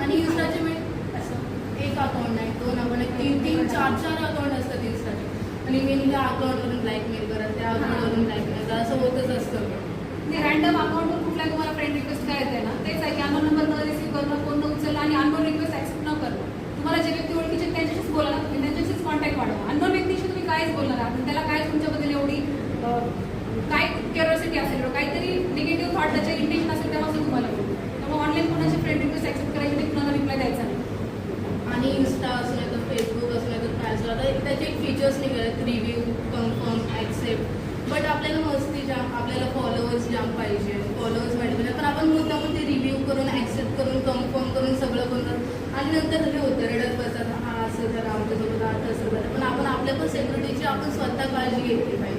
आणि इन्स्टाचे मी असं एक अकाउंट नाही दोन अकाउंट आहे तीन तीन चार चार अकाउंट असतात इन्स्टाचे आणि मी त्या अकाउंटवरून ब्लॅकमेल करत त्या अकाउंटवरून ब्लॅकमेल करत असं होतच असतं. रॅन्डम अकाउंटवर कुठल्या तुम्हाला फ्रेंड रिक्वेस्ट काय येते ना तेच आहे की अनोन नंबर न रिसीव्ह करणं फोन न उचलणं आणि अननोन रिक्वेस्ट ऍक्सेप्ट न करणं. तुम्हाला जे व्यक्ती ओळखीचे त्यांच्याशीच बोला तुम्ही त्यांच्याशीच कॉन्टॅक्ट वाढवा. अननोन व्यक्तीशी तुम्ही काहीच बोलणार त्याचे एक रिव्ह्यू कन्फर्म ॲक्सेप्ट बट आपल्याला मस्ती जाम आपल्याला फॉलोअर्स जाम पाहिजे. फॉलोअर्स पाहिजे. पण आपण मुद्दामून ते रिव्ह्यू करून ॲक्सेप्ट करून कन्फर्म करून सगळं करून आणि नंतर हे होतं रडत बसतात हा असं झालं आमच्यासोबत हा तसं झालं. पण आपण आपल्या पण सेक्युरिटीची आपण स्वतः काळजी घेतली पाहिजे.